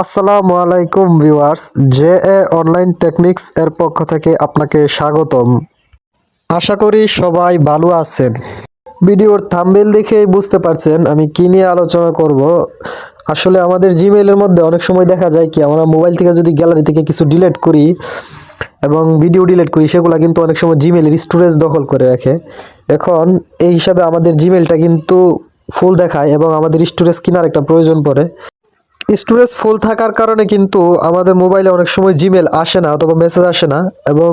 আসসালামু আলাইকুম viewers, J A online technics এর পক্ষ থেকে আপনাকে স্বাগতম। আশা করি সবাই ভালো আছেন। ভিডিওর থাম্বেল দেখেই বুঝতে পারছেন আমি কি নিয়ে আলোচনা করব। আসলে আমাদের জিমেইলের মধ্যে অনেক সময় দেখা যায় কি, আমরা মোবাইল থেকে যদি গ্যালারি থেকে কিছু ডিলিট করি এবং ভিডিও ডিলিট করি, সেগুলো কিন্তু অনেক সময় জিমেলের স্টোরেজ দখল করে রাখে। এখন এই হিসাবে আমাদের জিমেলটা কিন্তু ফুল দেখায় এবং আমাদের স্টোরেজ কেনার একটা প্রয়োজন পড়ে। স্টোরেজ ফুল থাকার কারণে কিন্তু আমাদের মোবাইলে অনেক সময় জিমেল আসে না অথবা মেসেজ আসে না এবং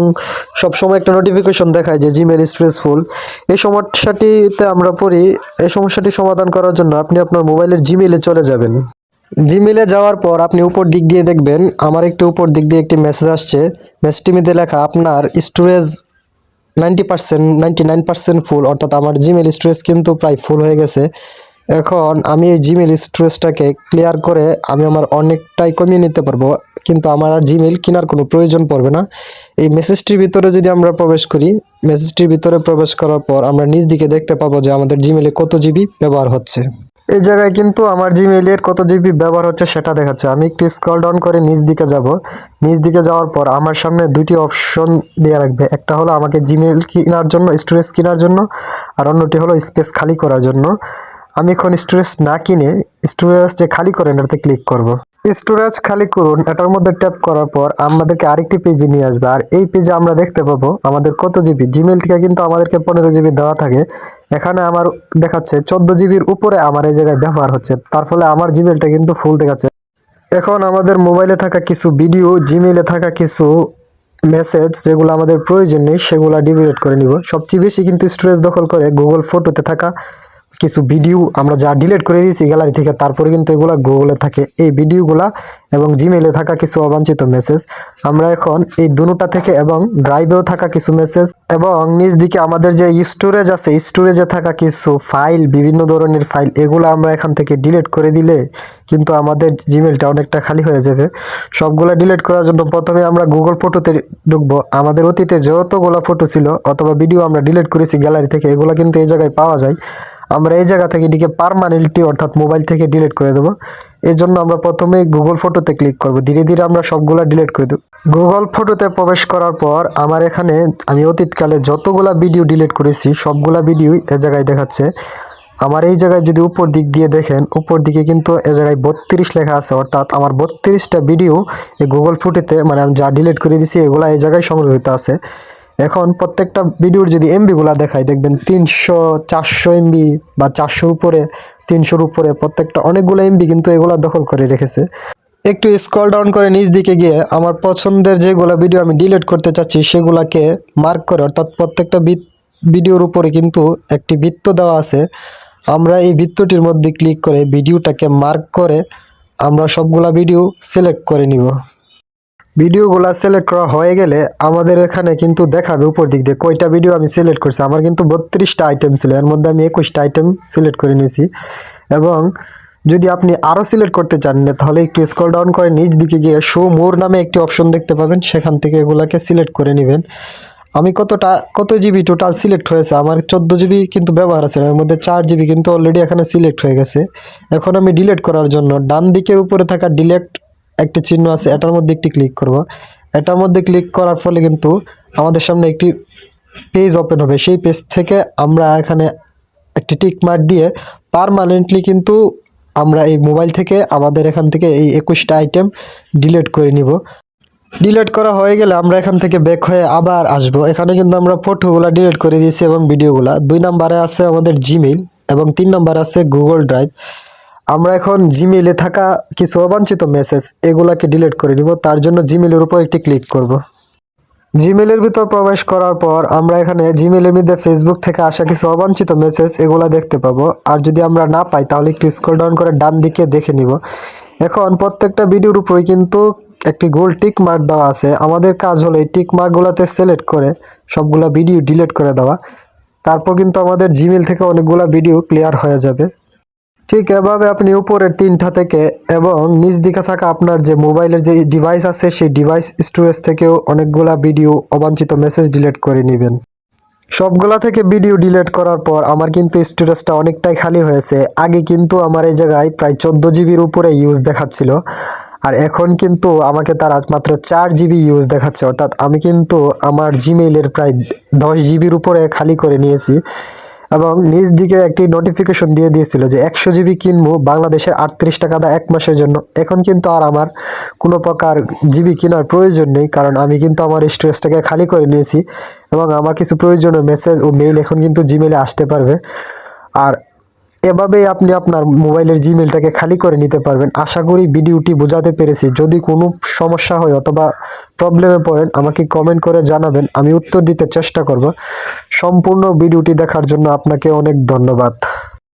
সব সময় একটা নোটিফিকেশন দেখায় যে জিমেল স্টোরেজ ফুল এই সমস্যাটিতে আমরা পড়ি। এই সমস্যাটি সমাধান করার জন্য আপনি আপনার মোবাইলের জিমেলে চলে যাবেন। জিমেলে যাওয়ার পর আপনি উপর দিক দিয়ে দেখবেন, আমার একটি উপর দিক দিয়ে একটি মেসেজ আসছে। মেসেজটিতে লেখা, আপনার storage ninety percent ninety nine percent full অর্থাৎ আমার জিমেল স্টোরেজ কিন্তু প্রায় ফুল হয়ে গেছে। এখন আমি এই জিমেল স্টোরেজটাকে ক্লিয়ার করে আমি আমার অনেকটাই কমিয়ে নিতে পারব, কিন্তু আমার আর জিমেল কেনার কোনো প্রয়োজন পড়বে না। এই মেসেজটির ভিতরে যদি আমরা প্রবেশ করি মেসেজটির ভিতরে প্রবেশ করার পর আমরা নিজ দিকে দেখতে পাবো যে আমাদের জিমেলে কত জিবি ব্যবহার হচ্ছে। এই জায়গায় কিন্তু আমার জিমেলের কত জিবি ব্যবহার হচ্ছে সেটা দেখাচ্ছে। আমি একটু স্ক্রল ডাউন করে নিচ দিকে যাব। নিচ দিকে যাওয়ার পর আমার সামনে দুটি অপশন দেওয়া রাখবে। একটা হলো আমাকে জিমেল কেনার জন্য স্টোরেজ কেনার জন্য, আর অন্যটি হলো স্পেস খালি করার জন্য। আমি এখন স্টোরেজ না কিনে স্টোরেজ যে খালি করেন, এটাতে ক্লিক করব। স্টোরেজ খালি করুন, এটার মধ্যে ট্যাপ করার পর আমাদেরকে আরেকটি পেজে নিয়ে আসবে। আর এই পেজে আমরা দেখতে পাবো আমাদের কত জিবি জিমেল থেকে কিন্তু আমাদেরকে পনেরো জিবি দেওয়া থাকে। এখানে আমার দেখাচ্ছে চোদ্দ জিবির উপরে আমার এই জায়গায় ব্যবহার হচ্ছে। তার ফলে আমার জিমেলটা কিন্তু ফুল দেখাচ্ছে। এখন আমাদের মোবাইলে থাকা কিছু ভিডিও জিমেলে থাকা কিছু মেসেজ যেগুলো আমাদের প্রয়োজন নেই, সেগুলো ডিলিট করে নিব। সবচেয়ে বেশি কিন্তু স্টোরেজ দখল করে গুগল ফটোতে থাকা কিছু ভিডিও আমরা যা ডিলিট করে দিয়েছি গ্যালারি থেকে, তারপরে কিন্তু এগুলো গুগলে থাকে। এই ভিডিওগুলা এবং জিমেইলে থাকা কিছু অবাঞ্ছিত মেসেজ আমরা এখন এই দুটা থেকে এবং ড্রাইভেও থাকা কিছু মেসেজ এবং নিজ দিকে আমাদের যে স্টোরেজ আছে স্টোরেজে থাকা কিছু ফাইল বিভিন্ন ধরনের ফাইল এগুলো আমরা এখান থেকে ডিলিট করে দিলে কিন্তু আমাদের জিমেলটা অনেকটা খালি হয়ে যাবে। সবগুলো ডিলিট করার জন্য প্রথমে আমরা গুগল ফটোতে ঢুকবো। আমাদের অতীতে যতগুলো ফটো ছিল অথবা ভিডিও আমরা ডিলিট করেছি গ্যালারি থেকে, এগুলো কিন্তু এই জায়গায় পাওয়া যায়। আমরা এই জায়গা থেকে এটিকে পারমানেন্টলি অর্থাৎ মোবাইল থেকে ডিলিট করে দেবো। এর জন্য আমরা প্রথমে গুগল ফটোতে ক্লিক করব। ধীরে ধীরে আমরা সবগুলা ডিলিট করে দেবো। গুগল ফটোতে প্রবেশ করার পর আমার এখানে আমি অতীতকালে যতগুলা ভিডিও ডিলিট করেছি, সবগুলা ভিডিও এ জায়গায় দেখাচ্ছে। আমার এই জায়গায় যদি উপর দিক দিয়ে দেখেন, উপর দিকে কিন্তু এ জায়গায় বত্রিশ লেখা আছে। অর্থাৎ আমার বত্রিশটা ভিডিও এই গুগল ফুটেতে মানে আমি যা ডিলিট করে দিছি, এগুলা এই জায়গায় সংরক্ষিত আছে। এখন প্রত্যেকটা ভিডিওর যদি এমবিগুলা দেখায় দেখবেন তিনশো, চারশো এমবি বা চারশোর উপরে, তিনশোর উপরে প্রত্যেকটা অনেকগুলো এমবি কিন্তু এগুলা দখল করে রেখেছে। একটু স্ক্রল ডাউন করে নিচ দিকে গিয়ে আমার পছন্দের যেগুলো ভিডিও আমি ডিলিট করতে চাচ্ছি, সেগুলাকে মার্ক করে, অর্থাৎ প্রত্যেকটা ভিডিওর উপরে কিন্তু একটি বৃত্ত দেওয়া আছে। আমরা এই বৃত্তটির মধ্যে ক্লিক করে ভিডিওটাকে মার্ক করে আমরা সবগুলা ভিডিও সিলেক্ট করে নিব। ভিডিওগুলো সিলেক্ট করা হয়ে গেলে আমাদের এখানে কিন্তু দেখাবে উপর দিক দিয়ে কয়টা ভিডিও আমি সিলেক্ট করছি। আমার কিন্তু বত্রিশটা আইটেম ছিল, এর মধ্যে আমি একুশটা আইটেম সিলেক্ট করে নিয়েছি। এবং যদি আপনি আরও সিলেক্ট করতে চান, তাহলে একটু স্ক্রল ডাউন করে নিচ দিকে গিয়ে শো মোর নামে একটি অপশন দেখতে পাবেন। সেখান থেকে এগুলাকে সিলেক্ট করে নেবেন। আমি কতটা, কত জিবি টোটাল সিলেক্ট হয়েছে? আমার চোদ্দ জিবি কিন্তু ব্যবহার আছে এর মধ্যে চার জিবি কিন্তু অলরেডি এখানে সিলেক্ট হয়ে গেছে। এখন আমি ডিলেট করার জন্য ডান দিকের উপরে থাকা ডিলেট একটি চিহ্ন আছে, এটার মধ্যে একটি ক্লিক করব। এটার মধ্যে ক্লিক করার ফলে কিন্তু আমাদের সামনে একটি পেজ ওপেন হবে। সেই পেজ থেকে আমরা এখানে একটি টিক মার্ক দিয়ে পারমানেন্টলি কিন্তু আমরা এই মোবাইল থেকে আমাদের এখান থেকে এই একুশটা আইটেম ডিলিট করে নিব। ডিলিট করা হয়ে গেলে আমরা এখান থেকে ব্যাক হয়ে আবার আসব। এখানে কিন্তু আমরা ফটোগুলো ডিলিট করে দিয়েছি এবং ভিডিওগুলো দুই নম্বরে আছে আমাদের জিমেইল এবং তিন নম্বরে আছে গুগল ড্রাইভ আমরা এখন জিমেইলে থাকা কিছু অবাঞ্ছিত মেসেজ এগুলাকে ডিলিট করে নিব। তার জন্য জিমেইলের উপর একটি ক্লিক করব। জিমেইলের ভিতর প্রবেশ করার পর আমরা এখানে জিমেইলের মধ্যে ফেসবুক থেকে আসা কিছু অবাঞ্ছিত মেসেজ এগুলো দেখতে পাবো। আর যদি আমরা না পাই, তাহলে একটু স্ক্রল ডাউন করে ডান দিকে দেখে নিব। এখন প্রত্যেকটা ভিডিওর উপরে কিন্তু একটি গোল টিক মার্ক দেওয়া আছে। আমাদের কাজ হলো এই টিক মার্কগুলোতে সিলেক্ট করে সবগুলা ভিডিও ডিলিট করে দেওয়া। তারপর কিন্তু আমাদের জিমেইল থেকে অনেকগুলা ভিডিও ক্লিয়ার হয়ে যাবে। ঠিক এভাবে আপনি উপরের তিনটা থেকে এবং নিচ দিকে থাকা আপনার যে মোবাইলের যে ডিভাইস আছে, সেই ডিভাইস স্টোরেজ থেকেও অনেকগুলা ভিডিও অবাঞ্ছিত মেসেজ ডিলিট করে নেবেন। সবগুলা থেকে ভিডিও ডিলিট করার পর আমার কিন্তু স্টোরেজটা অনেকটাই খালি হয়েছে। আগে কিন্তু আমার এই জায়গায় প্রায় চোদ্দ জিবির উপরে ইউজ দেখাচ্ছিল। আর এখন কিন্তু আমাকে তারা মাত্র চার জিবি ইউজ দেখাচ্ছে। অর্থাৎ আমি কিন্তু আমার জিমেইলের প্রায় দশ জিবির উপরে খালি করে নিয়েছি। এবং নিজ দিকে একটি নোটিফিকেশন দিয়ে দিয়েছিল যে একশো জিবি কিনবো, বাংলাদেশের আটত্রিশ টাকা দা এক মাসের জন্য। এখন কিন্তু আর আমার কোনো প্রকার জিবি কেনার প্রয়োজন নেই, কারণ আমি কিন্তু আমার স্টোরেজটাকে খালি করে নিয়েছি এবং আমার কিছু প্রয়োজনীয় মেসেজ ও মেইল এখন কিন্তু জিমেলে আসতে পারবে। আর এভাবেই আপনি আপনার মোবাইলের জিমেলটাকে খালি করে নিতে পারবেন। আশা করি ভিডিওটি বোঝাতে পেরেছি। যদি কোনো সমস্যা হয় অথবা প্রবলেমে পড়েন, আমাকে কমেন্ট করে জানাবেন। আমি উত্তর দিতে চেষ্টা করব। সম্পূর্ণ ভিডিওটি দেখার জন্য আপনাকে অনেক ধন্যবাদ।